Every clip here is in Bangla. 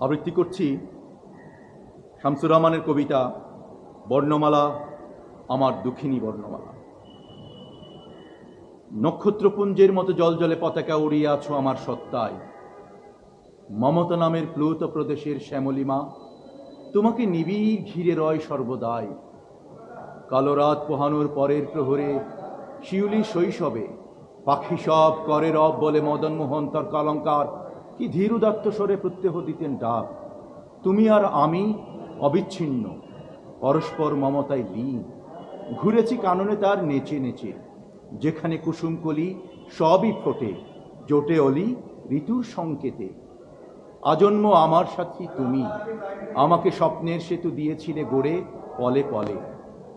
আবৃত্তি করছি শামসুর রহমানের কবিতা বর্ণমালা, আমার দুঃখিনী বর্ণমালা। নক্ষত্রপুঞ্জের মতো জলজলে পতাকা উড়িয়ে আছো আমার সত্তায়। মমতা নামের প্লুত প্রদেশের শ্যামলিমা, তোমাকে নিবিড় ঘিরে রয় সর্বদাই। কালো রাত পোহানোর পরের প্রহরে, শিউলি শৈশবে, পাখি সব করে রব বলে মদন মোহন তার কালঙ্কার। কি ধীরুদাত্ত স্বরে প্রত্যহ দিতেন ডাক? তুমি আর আমি অবিচ্ছিন্ন, পরস্পর মমতায় লীন। ঘুরেছি কাননে তার নেচে নেচে, যেখানে কুসুমকলি সবই ফোটে, জোটে অলি ঋতুর সংকেতে। আজন্ম আমার সাথী তুমি, আমাকে স্বপ্নের সেতু দিয়েছিলে গড়ে পলে পলে।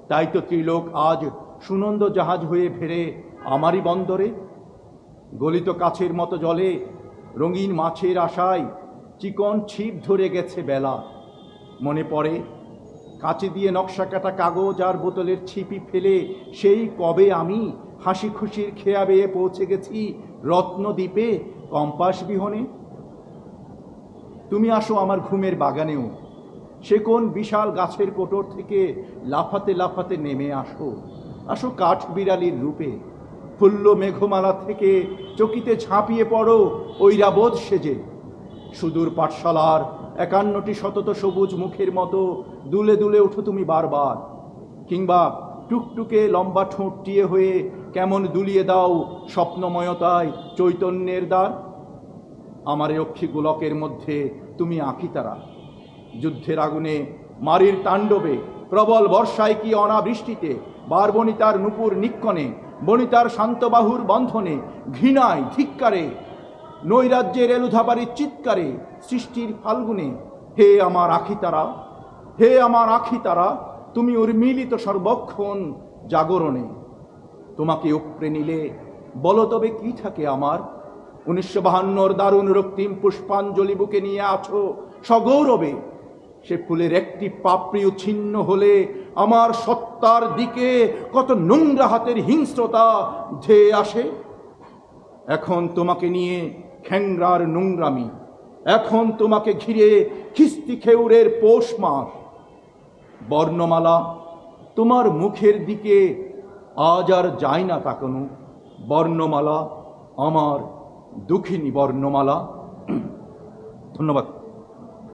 তাই তো ত্রিলোক আজ সুনন্দ জাহাজ হয়ে ফেরে আমারই বন্দরে। গলিত কাছের মতো জলে রঙিন মাছের আশায় চিকন ছিপ ধরে গেছে বেলা। মনে পড়ে, কাঁচি দিয়ে নকশা কাটা কাগজ আর বোতলের ছিপি ফেলে সেই কবে আমি হাসি খুশির খেয়া বেয়ে পৌঁছে গেছি রত্নদ্বীপে কম্পাস বিহনে? তুমি আসো আমার ঘুমের বাগানেও, সে কোন বিশাল গাছের কোটর থেকে লাফাতে লাফাতে নেমে আসো। আসো কাঠ বিড়ালির রূপে। ফুল্ল মেঘমালা থেকে চকিতে ঝাঁপিয়ে পড়ো ঐরাবোধ সেজে। সুদূর পাঠশালার একান্নটি শতত সবুজ মুখের মতো দুলে দুলে ওঠো তুমি বারবার। কিংবা টুকটুকে লম্বা ঠোঁট টিয়ে হয়ে কেমন দুলিয়ে দাও স্বপ্নময়তায় চৈতন্যের দ্বার? আমার অক্ষী গোলকের মধ্যে তুমি আঁকিতারা। যুদ্ধের আগুনে মারির তাণ্ডবে প্রবল বর্ষায় কি অনাবৃষ্টিতে বারবনিতার নুপুর নিক্ষণে বনিতার শান্তবাহুর বন্ধনে, ঘৃণায়, ধিক্কারে, নৈরাজ্যের এলুধাবাড়ির চিৎকারে সৃষ্টির ফাল্গুনে, হে আমার আখি তারা হে আমার আখি তারা তুমি উর্মিলিত সর্বক্ষণ জাগরণে। তোমাকে উপড়ে নিলে বলো তবে কি থাকে আমার? উনিশশো বাহান্নর দারুণ রক্তিম পুষ্পাঞ্জলি বুকে নিয়ে আছো সগৌরবে। সে ফুলের একটি পাপড়ি ছিন্ন হলে আমার সত্তার দিকে কত নোংরা হাতের হিংস্রতা ধেয়ে আসে? এখন তোমাকে নিয়ে খ্যাংরার নোংরামি। এখন তোমাকে ঘিরে খিস্তি খেউরের পৌষ মাস। বর্ণমালা তোমার মুখের দিকে আজ আর যায় না তাকানো। বর্ণমালা আমার দুঃখিনী বর্ণমালা। ধন্যবাদ।